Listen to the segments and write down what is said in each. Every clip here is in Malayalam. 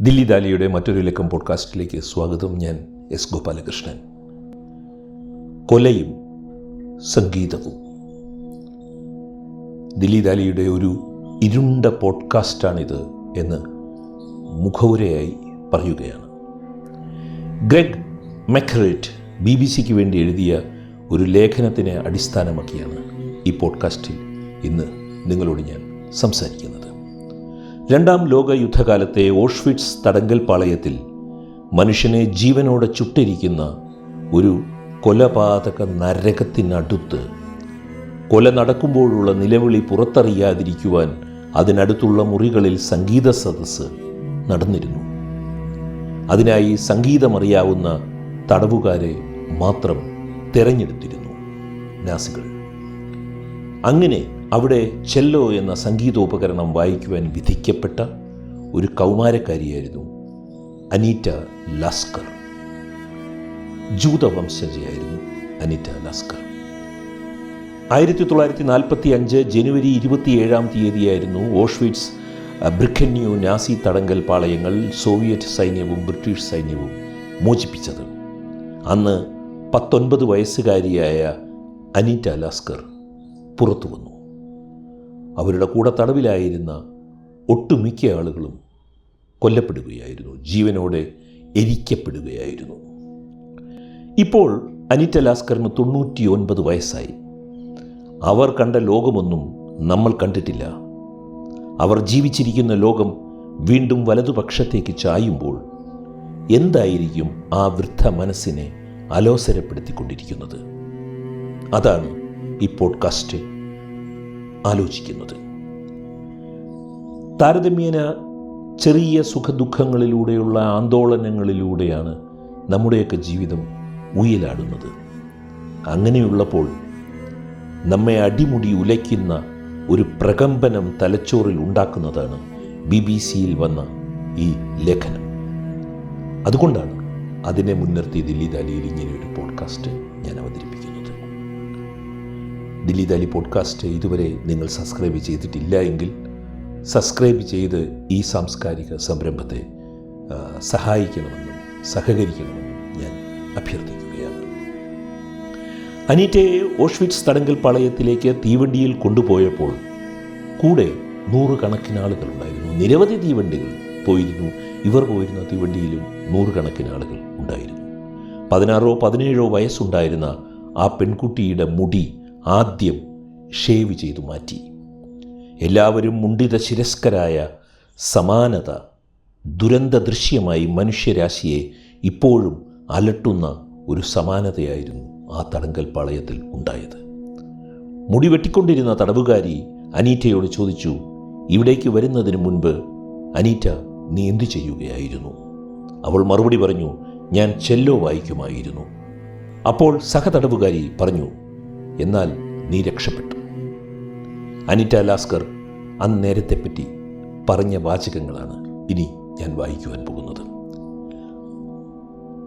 ദില്ലി ദാലിയുടെ മറ്റൊരു ലക്കം പോഡ്കാസ്റ്റിലേക്ക് സ്വാഗതം. ഞാൻ എസ് ഗോപാലകൃഷ്ണൻ. കൊലയും സംഗീതവും. ദില്ലി ദാലിയുടെ ഒരു ഇരുണ്ട പോഡ്കാസ്റ്റാണിത് എന്ന് മുഖവുരയായി പറയുകയാണ്. ഗ്രെഗ് മെക്രേറ്റ് ബി ബി സിക്ക് വേണ്ടി എഴുതിയ ഒരു ലേഖനത്തിനെ അടിസ്ഥാനമാക്കിയാണ് ഈ പോഡ്കാസ്റ്റിൽ ഇന്ന് നിങ്ങളോട് ഞാൻ സംസാരിക്കുന്നത്. രണ്ടാം ലോക യുദ്ധകാലത്തെ ഓഷ്വിറ്റ്സ് തടങ്കൽ പാളയത്തിൽ മനുഷ്യനെ ജീവനോടെ ചുട്ടിരിക്കുന്ന ഒരു കൊലപാതക നരകത്തിനടുത്ത് കൊല നടക്കുമ്പോഴുള്ള നിലവിളി പുറത്തറിയാതിരിക്കുവാൻ അതിനടുത്തുള്ള മുറികളിൽ സംഗീത സദസ്സ് നടന്നിരുന്നു. അതിനായി സംഗീതമറിയാവുന്ന തടവുകാരെ മാത്രം തിരഞ്ഞെടുത്തിരുന്നു നാസികൾ. അങ്ങനെ അവിടെ ചെല്ലോ എന്ന സംഗീതോപകരണം വായിക്കുവാൻ വിധിക്കപ്പെട്ട ഒരു കൗമാരക്കാരിയായിരുന്നു അനീറ്റ ലാസ്കർ. ജൂതവംശജയായിരുന്നു അനീറ്റ ലാസ്കർ. ആയിരത്തി തൊള്ളായിരത്തി നാൽപ്പത്തി അഞ്ച് ജനുവരി ഇരുപത്തിയേഴാം തീയതിയായിരുന്നു ഓഷ്വിറ്റ്സ് ബ്രിഖന്യു നാസി തടങ്കൽ പാളയങ്ങൾ സോവിയറ്റ് സൈന്യവും ബ്രിട്ടീഷ് സൈന്യവും മോചിപ്പിച്ചത്. അന്ന് പത്തൊൻപത് വയസ്സുകാരിയായ അനീറ്റ ലാസ്കർ പുറത്തു വന്നു അവരുടെ കൂടെ തടവിലായിരുന്ന ഒട്ടുമിക്ക ആളുകളും കൊല്ലപ്പെടുകയായിരുന്നു ജീവനോടെ എരിക്കപ്പെടുകയായിരുന്നു. ഇപ്പോൾ അനിറ്റ ലാസ്കറിന് തൊണ്ണൂറ്റി ഒൻപത് വയസ്സായി. അവർ കണ്ട ലോകമൊന്നും നമ്മൾ കണ്ടിട്ടില്ല. അവർ ജീവിച്ചിരിക്കുന്ന ലോകം വീണ്ടും വലതുപക്ഷത്തേക്ക് ചായുമ്പോൾ എന്തായിരിക്കും ആ വൃദ്ധ മനസ്സിനെ അലോസരപ്പെടുത്തിക്കൊണ്ടിരിക്കുന്നത്? അതാണ് ഈ പോഡ്കാസ്റ്റ് ആലോചിക്കുന്നത്. താരതമ്യേന ചെറിയ സുഖദുഃഖങ്ങളിലൂടെയുള്ള ആന്തോളനങ്ങളിലൂടെയാണ് നമ്മുടെയൊക്കെ ജീവിതം ഉയലാടുന്നത് അങ്ങനെയുള്ളപ്പോൾ നമ്മെ അടിമുടി ഉലയ്ക്കുന്ന ഒരു പ്രകമ്പനം തലച്ചോറിൽ ഉണ്ടാക്കുന്നതാണ് ബി ബി സിയിൽ വന്ന ഈ ലേഖനം. അതുകൊണ്ടാണ് അതിനെ മുൻനിർത്തി ദില്ലി ദാലിയിൽ ഇങ്ങനെ ഒരു പോഡ്കാസ്റ്റ് ഞാൻ അവതരിപ്പിക്കുന്നത്. ദില്ലി ദാലി പോഡ്കാസ്റ്റ് ഇതുവരെ നിങ്ങൾ സബ്സ്ക്രൈബ് ചെയ്തിട്ടില്ല എങ്കിൽ സബ്സ്ക്രൈബ് ചെയ്ത് ഈ സാംസ്കാരിക സംരംഭത്തെ സഹായിക്കണമെന്ന് സഹകരിക്കണമെന്നും ഞാൻ അഭ്യർത്ഥിക്കുകയാണ്. അനീറ്റയെ ഓഷ്വിറ്റ്സ് തടങ്കൽ പാളയത്തിലേക്ക് തീവണ്ടിയിൽ കൊണ്ടുപോയപ്പോൾ കൂടെ നൂറുകണക്കിന് ആളുകൾ ഉണ്ടായിരുന്നു നിരവധി തീവണ്ടികൾ പോയിരുന്നു. ഇവർ പോയിരുന്ന തീവണ്ടിയിലും നൂറുകണക്കിന് ആളുകൾ ഉണ്ടായിരുന്നു. പതിനാറോ പതിനേഴോ വയസ്സുണ്ടായിരുന്ന ആ പെൺകുട്ടിയുടെ മുടി ആദ്യം ഷേവ് ചെയ്തു മാറ്റി. എല്ലാവരും മുണ്ടിത ശിരസ്കരായ സമാനത ദുരന്ത ദൃശ്യമായി മനുഷ്യരാശിയെ ഇപ്പോഴും അലട്ടുന്ന ഒരു സമാനതയായിരുന്നു ആ തടങ്കൽ പാളയത്തിൽ ഉണ്ടായത്. മുടി വെട്ടിക്കൊണ്ടിരുന്ന തടവുകാരി അനീറ്റയോട് ചോദിച്ചു ഇവിടേക്ക് വരുന്നതിന് മുൻപ് അനീറ്റ നീ എന്തു ചെയ്യുകയായിരുന്നു? അവൾ മറുപടി പറഞ്ഞു ഞാൻ ചെല്ലോ വായിക്കുമായിരുന്നു. അപ്പോൾ സഹതടവുകാരി പറഞ്ഞു എന്നാൽ നീ രക്ഷപ്പെട്ടു. അനിറ്റ ലാസ്കർ അന്നേരത്തെപ്പറ്റി പറഞ്ഞ വാചകങ്ങളാണ് ഇനി ഞാൻ വായിക്കുവാൻ പോകുന്നത്.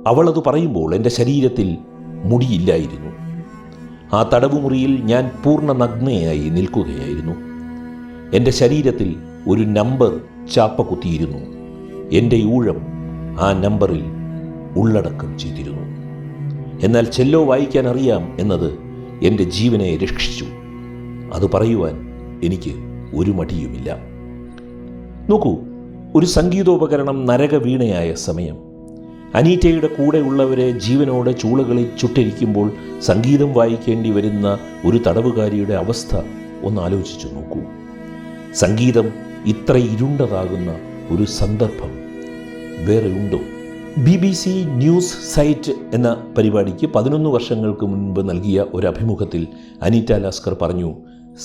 അവളത് പറയുമ്പോൾ എന്റെ ശരീരത്തിൽ മുടിയില്ലായിരുന്നു. ആ തടവുമുറിയിൽ ഞാൻ പൂർണ നഗ്നയായി നിൽക്കുകയായിരുന്നു. എന്റെ ശരീരത്തിൽ ഒരു നമ്പർ ചാപ്പ കുത്തിയിരുന്നു എന്റെ ഊഴം ആ നമ്പറിൽ ഉള്ളടക്കം ചെയ്തിരുന്നു. എന്നാൽ ചെല്ലോ വായിക്കാൻ അറിയാം എന്നത് എന്റെ ജീവനെ രക്ഷിച്ചു. അത് പറയുവാൻ എനിക്ക് ഒരു മടിയുമില്ല. നോക്കൂ ഒരു സംഗീതോപകരണം നരകവീണയായ സമയം. അനീറ്റയുടെ കൂടെയുള്ളവരെ ജീവനോടെ ചൂളകളിൽ ചുട്ടിരിക്കുമ്പോൾ സംഗീതം വായിക്കേണ്ടി വരുന്ന ഒരു തടവുകാരിയുടെ അവസ്ഥ ഒന്ന് ആലോചിച്ചു നോക്കൂ. സംഗീതം ഇത്ര ഇരുണ്ടതാകുന്ന ഒരു സന്ദർഭം വേറെ ഉണ്ടോ? B B C news site എന്ന പരിപാടിക്ക് പതിനൊന്ന് വർഷങ്ങൾക്ക് മുൻപ് നൽകിയ ഒരു അഭിമുഖത്തിൽ അനീറ്റ ലാസ്കർ പറഞ്ഞു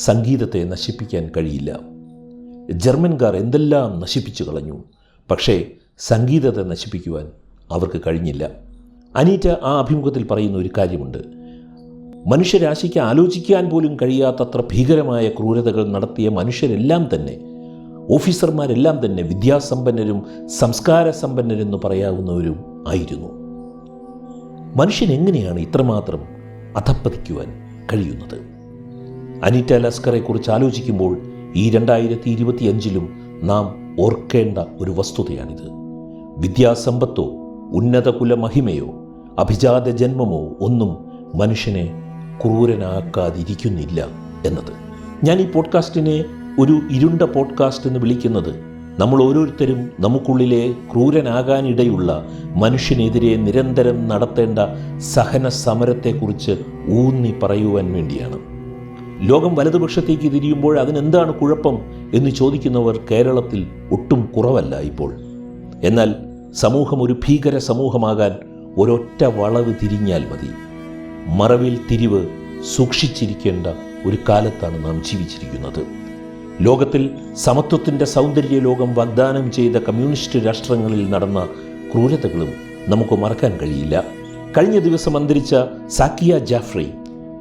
സംഗീതത്തെ നശിപ്പിക്കാൻ കഴിയില്ല. ജർമ്മൻകാർ എന്തെല്ലാം നശിപ്പിച്ചു കളഞ്ഞു. പക്ഷേ സംഗീതത്തെ നശിപ്പിക്കുവാൻ അവർക്ക് കഴിഞ്ഞില്ല. അനീറ്റ ആ അഭിമുഖത്തിൽ പറയുന്ന ഒരു കാര്യമുണ്ട്. മനുഷ്യരാശിക്ക് ആലോചിക്കാൻ പോലും കഴിയാത്തത്ര ഭീകരമായ ക്രൂരതകൾ നടത്തിയ മനുഷ്യരെല്ലാം തന്നെ ഓഫീസർമാരെല്ലാം തന്നെ വിദ്യാസമ്പന്നരും സംസ്കാര സമ്പന്നരെന്ന് പറയാവുന്നവരും ആയിരുന്നു. മനുഷ്യൻ എങ്ങനെയാണ് ഇത്രമാത്രം അധപ്പതിക്കുവാൻ കഴിയുന്നത്? അനിറ്റ ലസ്കറെക്കുറിച്ച് ആലോചിക്കുമ്പോൾ ഈ രണ്ടായിരത്തി ഇരുപത്തിയഞ്ചിലും നാം ഓർക്കേണ്ട ഒരു വസ്തുതയാണിത്. വിദ്യാസമ്പത്തോ ഉന്നത കുലമഹിമയോ അഭിജാത ജന്മമോ ഒന്നും മനുഷ്യനെ ക്രൂരനാക്കാതിരിക്കുന്നില്ല എന്നത്. ഞാൻ ഈ പോഡ്കാസ്റ്റിനെ ഒരു ഇരുണ്ട പോഡ്കാസ്റ്റ് എന്ന് വിളിക്കുന്നത് നമ്മൾ ഓരോരുത്തരും നമുക്കുള്ളിലെ ക്രൂരനാകാനിടയുള്ള മനുഷ്യനെതിരെ നിരന്തരം നടത്തേണ്ട സഹന സമരത്തെക്കുറിച്ച് ഊന്നി പറയുവാൻ വേണ്ടിയാണ്. ലോകം വലതുപക്ഷത്തേക്ക് തിരിയുമ്പോൾ അതിനെന്താണ് കുഴപ്പം എന്ന് ചോദിക്കുന്നവർ കേരളത്തിൽ ഒട്ടും കുറവല്ല ഇപ്പോൾ. എന്നാൽ സമൂഹം ഒരു ഭീകര സമൂഹമാകാൻ ഒരൊറ്റ വളവ് തിരിഞ്ഞാൽ മതി. മറവിൽ തിരിവ് സൂക്ഷിച്ചിരിക്കേണ്ട ഒരു കാലത്താണ് നാം ജീവിച്ചിരിക്കുന്നത്. ലോകത്തിൽ സമത്വത്തിന്റെ സൗന്ദര്യ ലോകം വാഗ്ദാനം ചെയ്ത കമ്മ്യൂണിസ്റ്റ് രാഷ്ട്രങ്ങളിൽ നടന്ന ക്രൂരതകളും നമുക്ക് മറക്കാൻ കഴിയില്ല. കഴിഞ്ഞ ദിവസം അന്തരിച്ച സാക്കിയ ജാഫ്രി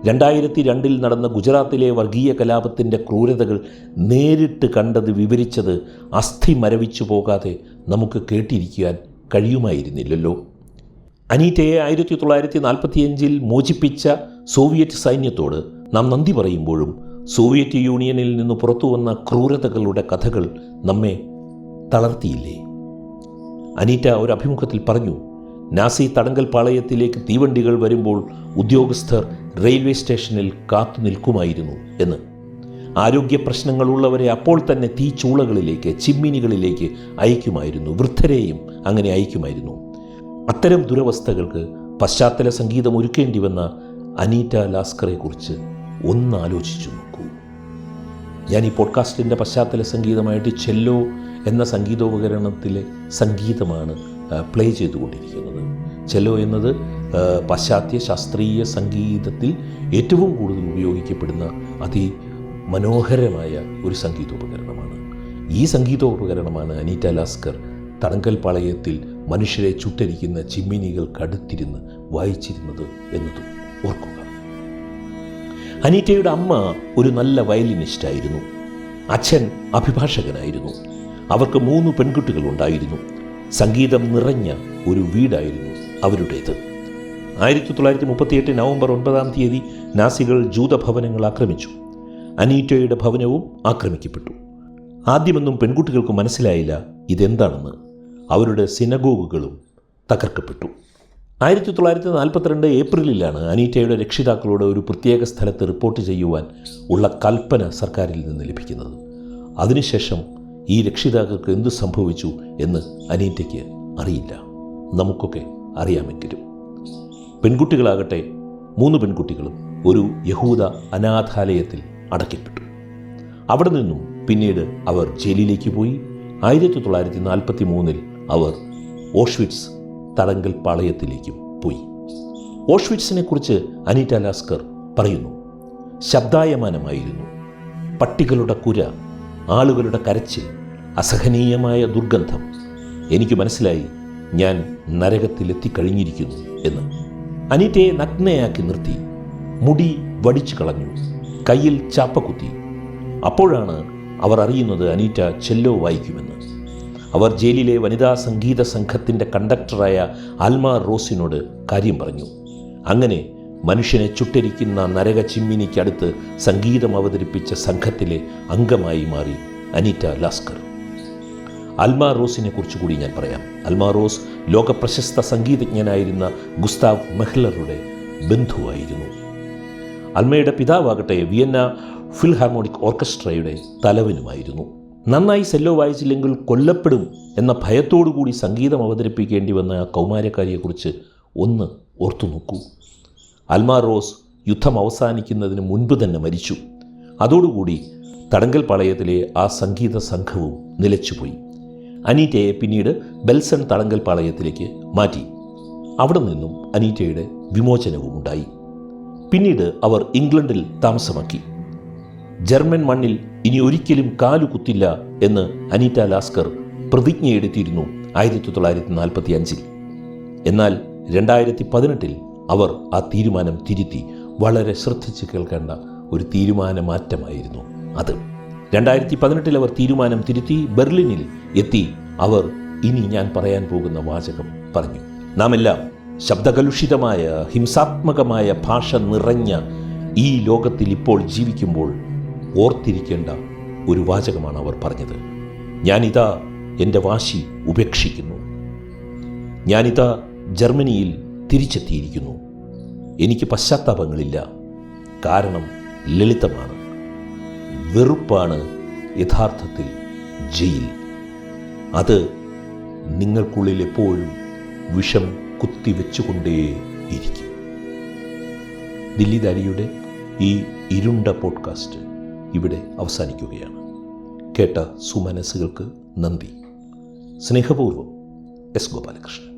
രണ്ടായിരത്തി രണ്ടിൽ നടന്ന ഗുജറാത്തിലെ വർഗീയ കലാപത്തിന്റെ ക്രൂരതകൾ നേരിട്ട് കണ്ടത് വിവരിച്ചത് അസ്ഥി മരവിച്ചു പോകാതെ നമുക്ക് കേട്ടിരിക്കാൻ കഴിയുമായിരുന്നില്ലല്ലോ. അനീറ്റയെ ആയിരത്തി തൊള്ളായിരത്തി നാൽപ്പത്തിയഞ്ചിൽ മോചിപ്പിച്ച സോവിയറ്റ് സൈന്യത്തോട് നാം നന്ദി പറയുമ്പോഴും സോവിയറ്റ് യൂണിയനിൽ നിന്ന് പുറത്തുവന്ന ക്രൂരതകളുടെ കഥകൾ നമ്മെ തളർത്തിയില്ലേ? അനീറ്റ ഒരു അഭിമുഖത്തിൽ പറഞ്ഞു നാസി തടങ്കൽ പാളയത്തിലേക്ക് തീവണ്ടികൾ വരുമ്പോൾ ഉദ്യോഗസ്ഥർ റെയിൽവേ സ്റ്റേഷനിൽ കാത്തു നിൽക്കുമായിരുന്നു എന്ന്. ആരോഗ്യ പ്രശ്നങ്ങളുള്ളവരെ അപ്പോൾ തന്നെ തീച്ചൂളകളിലേക്ക് ചിമ്മിനികളിലേക്ക് അയക്കുമായിരുന്നു. വൃദ്ധരെയും അങ്ങനെ അയക്കുമായിരുന്നു. അത്തരം ദുരവസ്ഥകൾക്ക് പശ്ചാത്തല സംഗീതം ഒരുക്കേണ്ടി വന്ന അനീറ്റ ലാസ്കറെക്കുറിച്ച് ഒന്ന് ആലോചിച്ചു നോക്കൂ ഞാൻ ഈ പോഡ്കാസ്റ്റിന്റെ പശ്ചാത്തല സംഗീതമായിട്ട് ചെല്ലോ എന്ന സംഗീതോപകരണത്തിലെ സംഗീതമാണ് പ്ലേ ചെയ്തുകൊണ്ടിരിക്കുന്നത്. ചെല്ലോ എന്നത് പാശ്ചാത്യ ശാസ്ത്രീയ സംഗീതത്തിൽ ഏറ്റവും കൂടുതൽ ഉപയോഗിക്കപ്പെടുന്ന അതി മനോഹരമായ ഒരു സംഗീതോപകരണമാണ്. ഈ സംഗീതോപകരണമാണ് അനീറ്റ ലാസ്കർ തടങ്കൽ പാളയത്തിൽ മനുഷ്യരെ ചുട്ടരിക്കുന്ന ചിമ്മിനികൾ കടുത്തിരുന്ന് വായിച്ചിരുന്നത് എന്നതും ഓർക്കുക. അനീറ്റയുടെ അമ്മ ഒരു നല്ല വയലിനിസ്റ്റായിരുന്നു. അച്ഛൻ അഭിഭാഷകനായിരുന്നു. അവർക്ക് മൂന്ന് പെൺകുട്ടികൾ ഉണ്ടായിരുന്നു സംഗീതം നിറഞ്ഞ ഒരു വീടായിരുന്നു അവരുടേത്. ആയിരത്തി തൊള്ളായിരത്തി മുപ്പത്തിയെട്ട് നവംബർ ഒൻപതാം തീയതി നാസികൾ ജൂതഭവനങ്ങൾ ആക്രമിച്ചു. അനീറ്റയുടെ ഭവനവും ആക്രമിക്കപ്പെട്ടു. ആദ്യമൊന്നും പെൺകുട്ടികൾക്ക് മനസ്സിലായില്ല ഇതെന്താണെന്ന്. അവരുടെ സിനഗോഗുകളും തകർക്കപ്പെട്ടു. ആയിരത്തി തൊള്ളായിരത്തി നാൽപ്പത്തിരണ്ട് ഏപ്രിലിലാണ് അനീറ്റയുടെ രക്ഷിതാക്കളോട് ഒരു പ്രത്യേക സ്ഥലത്ത് റിപ്പോർട്ട് ചെയ്യുവാൻ ഉള്ള കൽപ്പന സർക്കാരിൽ നിന്ന് ലഭിക്കുന്നത്. അതിനുശേഷം ഈ രക്ഷിതാക്കൾക്ക് എന്തു സംഭവിച്ചു എന്ന് അനീറ്റയ്ക്ക് അറിയില്ല. നമുക്കൊക്കെ അറിയാമെങ്കിലും. പെൺകുട്ടികളാകട്ടെ മൂന്ന് പെൺകുട്ടികളും ഒരു യഹൂദ അനാഥാലയത്തിൽ അടയ്ക്കപ്പെട്ടു. അവിടെ നിന്നും പിന്നീട് അവർ ജയിലിലേക്ക് പോയി. ആയിരത്തി തൊള്ളായിരത്തി നാൽപ്പത്തി മൂന്നിൽ അവർ ഓഷ്വിറ്റ്സ് തടങ്കൽ പാളയത്തിലേക്കും പോയി. ഓഷ്വിറ്റ്സിനെ കുറിച്ച് അനിറ്റ ലാസ്കർ പറയുന്നു. ശബ്ദായമാനമായിരുന്നു. പട്ടികളുടെ കുര ആളുകളുടെ കരച്ചിൽ അസഹനീയമായ ദുർഗന്ധം. എനിക്ക് മനസ്സിലായി ഞാൻ നരകത്തിലെത്തിക്കഴിഞ്ഞിരിക്കുന്നു എന്ന്. അനീറ്റയെ നഗ്നയാക്കി നിർത്തി. മുടി വടിച്ചു കളഞ്ഞു. കയ്യിൽ ചാപ്പക്കുത്തി. അപ്പോഴാണ് അവർ അറിയുന്നത് അനീറ്റ ചെല്ലോ വായിക്കുമെന്ന്. അവർ ജയിലിലെ വനിതാ സംഗീത സംഘത്തിന്റെ കണ്ടക്ടറായ ആൽമ റോസിനോട് കാര്യം പറഞ്ഞു. അങ്ങനെ മനുഷ്യനെ ചുട്ടരിക്കുന്ന നരക ചിമ്മിനിക്കടുത്ത് സംഗീതം അവതരിപ്പിച്ച സംഘത്തിലെ അംഗമായി മാറി അനിറ്റ ലാസ്കർ. അൽമാ റോസിനെ കുറിച്ച് കൂടി ഞാൻ പറയാം. അൽമാ റോസ് ലോകപ്രശസ്ത സംഗീതജ്ഞനായിരുന്ന ഗുസ്താവ് മെഹ്ലറുടെ ബന്ധുവായിരുന്നു. അൽമയുടെ പിതാവാകട്ടെ വിയന്ന ഫിൽഹാർമോണിക് ഓർക്കസ്ട്രയുടെ തലവനുമായിരുന്നു. നന്നായി സെല്ലോ വായിച്ചില്ലെങ്കിൽ കൊല്ലപ്പെടും എന്ന ഭയത്തോടുകൂടി സംഗീതം അവതരിപ്പിക്കേണ്ടി വന്ന ആ കൗമാരക്കാരിയെക്കുറിച്ച് ഒന്ന് ഓർത്തു നോക്കൂ. അൽമാ റോസ് യുദ്ധം അവസാനിക്കുന്നതിന് മുൻപ് തന്നെ മരിച്ചു. അതോടുകൂടി തടങ്കൽ പാളയത്തിലെ ആ സംഗീത സംഘവും നിലച്ചുപോയി. അനീറ്റയെ പിന്നീട് ബെൽസൺ തടങ്കൽ പാളയത്തിലേക്ക് മാറ്റി. അവിടെ നിന്നും അനീറ്റയുടെ വിമോചനവും ഉണ്ടായി. പിന്നീട് അവർ ഇംഗ്ലണ്ടിൽ താമസമാക്കി. ജർമ്മൻ മണ്ണിൽ ഇനി ഒരിക്കലും കാലു കുത്തില്ല എന്ന് അനീറ്റ ലാസ്കർ പ്രതിജ്ഞയെടുത്തിരുന്നു ആയിരത്തി തൊള്ളായിരത്തി നാൽപ്പത്തി അഞ്ചിൽ എന്നാൽ രണ്ടായിരത്തി പതിനെട്ടിൽ അവർ ആ തീരുമാനം തിരുത്തി. വളരെ ശ്രദ്ധിച്ച് കേൾക്കേണ്ട ഒരു തീരുമാന മാറ്റമായിരുന്നു അത്. രണ്ടായിരത്തി പതിനെട്ടിൽ അവർ തീരുമാനം തിരുത്തി ബെർലിനിൽ എത്തി. അവർ ഇനി ഞാൻ പറയാൻ പോകുന്ന വാചകം പറഞ്ഞു. നാം എല്ലാം ശബ്ദകലുഷിതമായ ഹിംസാത്മകമായ ഭാഷ നിറഞ്ഞ ഈ ലോകത്തിൽ ഇപ്പോൾ ജീവിക്കുമ്പോൾ ഓർത്തിരിക്കേണ്ട ഒരു വാചകമാണ് അവർ പറഞ്ഞത്. ഞാനിതാ എന്റെ വാശി ഉപേക്ഷിക്കുന്നു. ഞാനിതാ ജർമ്മനിയിൽ തിരിച്ചെത്തിയിരിക്കുന്നു. എനിക്ക് പശ്ചാത്താപങ്ങളില്ല. കാരണം ലളിതമാണ്. വെറുപ്പാണ് യഥാർത്ഥത്തിൽ ജയിൽ. അത് നിങ്ങൾക്കുള്ളിൽ എപ്പോഴും വിഷം കുത്തിവെച്ചുകൊണ്ടേ ഇരിക്കും. ദില്ലി ദാരിയുടെ ഈ ഇരുണ്ട പോഡ്കാസ്റ്റ്. ഇവിടെ അവസാനിക്കുകയാണ്. കേട്ട സുമനസ്സുകൾക്ക് നന്ദി. സ്നേഹപൂർവം എസ് ഗോപാലകൃഷ്ണൻ.